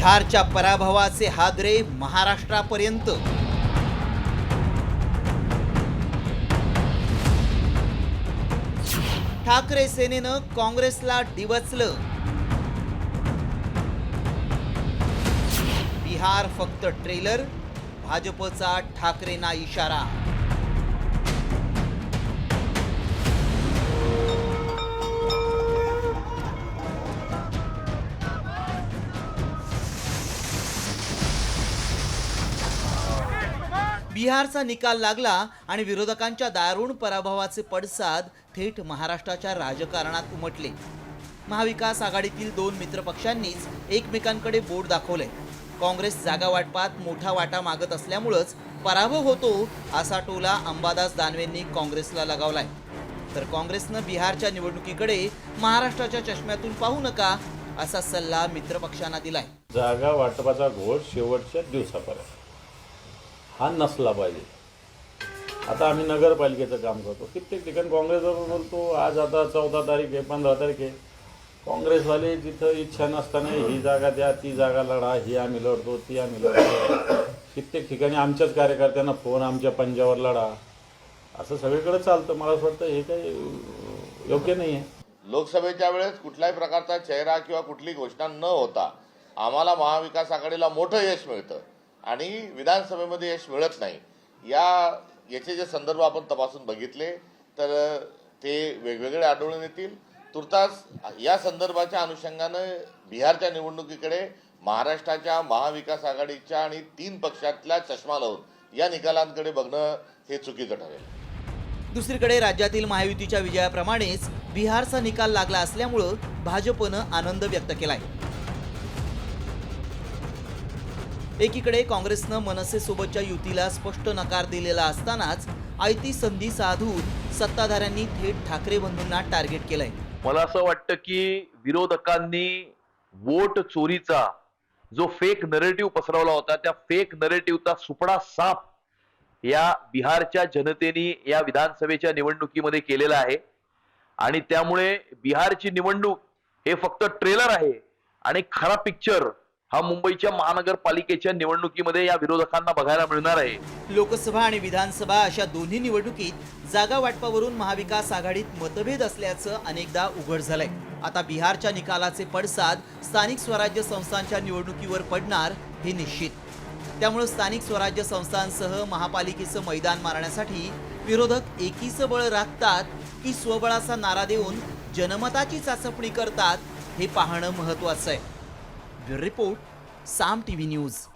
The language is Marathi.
बिहारच्या पराभवाचे हादरे महाराष्ट्रापर्यंत. ठाकरे सेनेनं काँग्रेसला डिवचलं. बिहार फक्त ट्रेलर भाजपचा ठाकरेंना इशारा. बिहारचा निकाल लागला आणि विरोधकांच्या दारुण पराभवाचे पडसाद थेट महाराष्ट्राच्या राजकारणात उमटले. महाविकास आघाडीतील दोन मित्रपक्षांनीच एकमेकांकडे बोट दाखवले. काँग्रेस जागा वाटपात मोठा वाटा मागत असल्यामुळंच पराभव होतो असा टोला अंबादास दानवेंनी काँग्रेसला लगावलाय. तर काँग्रेसनं बिहारच्या निवडणुकीकडे महाराष्ट्राच्या चष्म्यातून पाहू नका असा सल्ला मित्रपक्षांना दिलाय. जागा वाटपाचा घोळ शेवटच्या दिवसापर्यंत. हा नसला पाहिजे. आता आम्ही नगरपालिकेचं काम करतो. कित्येक ठिकाणी काँग्रेसवर बोलतो आज आता चौदा तारीख आहे पंधरा तारीख आहे. काँग्रेसवाले जिथं इच्छा नसताना ही जागा द्या ती जागा लढा ही आम्ही लढतो ती आम्ही लढतो. कित्येक ठिकाणी आमच्याच कार्यकर्त्यांना फोन आमच्या पंजावर लढा. असं सगळीकडे चालतं. मला असं वाटतं हे काही योग्य नाही आहे. लोकसभेच्या वेळेस कुठल्याही प्रकारचा चेहरा किंवा कुठली घोषणा न होता आम्हाला महाविकास आघाडीला मोठं यश मिळतं. आणि विधानसभेमध्ये यश मिळत नाही. या याचे जे संदर्भ आपण तपासून बघितले तर ते वेगवेगळे आढळून येतील. तुर्तास या संदर्भाच्या अनुषंगानं बिहारच्या निवडणुकीकडे महाराष्ट्राच्या महाविकास आघाडीच्या आणि तीन पक्षातल्या चष्मा लावून या निकालांकडे बघणं हे चुकीचं ठरेल. दुसरीकडे राज्यातील महायुतीच्या विजयाप्रमाणेच बिहारचा निकाल लागला असल्यामुळं भाजपनं आनंद व्यक्त केला आहे एकीकडे काँग्रेसनं मनसेसोबतच्या युतीला स्पष्ट नकार दिलेला असतानाच आयती संधी साधून सत्ताधाऱ्यांनी थेट ठाकरे बंधूंना टार्गेट केलंय. मला असं वाटतं की विरोधकांनी वोट चोरीचा जो फेक नरेटिव्ह पसरवला होता त्या फेक नरेटिव्हचा सुपडा साफ या बिहारच्या जनतेने या विधानसभेच्या निवडणुकीमध्ये केलेला आहे. आणि त्यामुळे बिहारची निवडणूक हे फक्त ट्रेलर आहे आणि खरा पिक्चर हा मुंबईच्या महानगरपालिकेच्या निवडणुकीमध्ये या विरोधकांना बघायला मिळणार आहे. लोकसभा आणि विधानसभा अशा दोन्ही निवडणुकीत जागा वाटपावरून महाविकास आघाडीत मतभेद असल्याचं अनेकदा उघड झालंय. आता बिहारच्या निकालाचे पडसाद स्थानिक स्वराज्य संस्थांच्या निवडणुकीवर पडणार हे निश्चित. त्यामुळे स्थानिक स्वराज्य संस्थांसह महापालिकेचं मैदान मारण्यासाठी विरोधक एकीचं बळ राखतात की स्वबळाचा नारा देऊन जनमताची चाचपणी करतात हे पाहणं महत्वाचं आहे. Report, Sam TV News.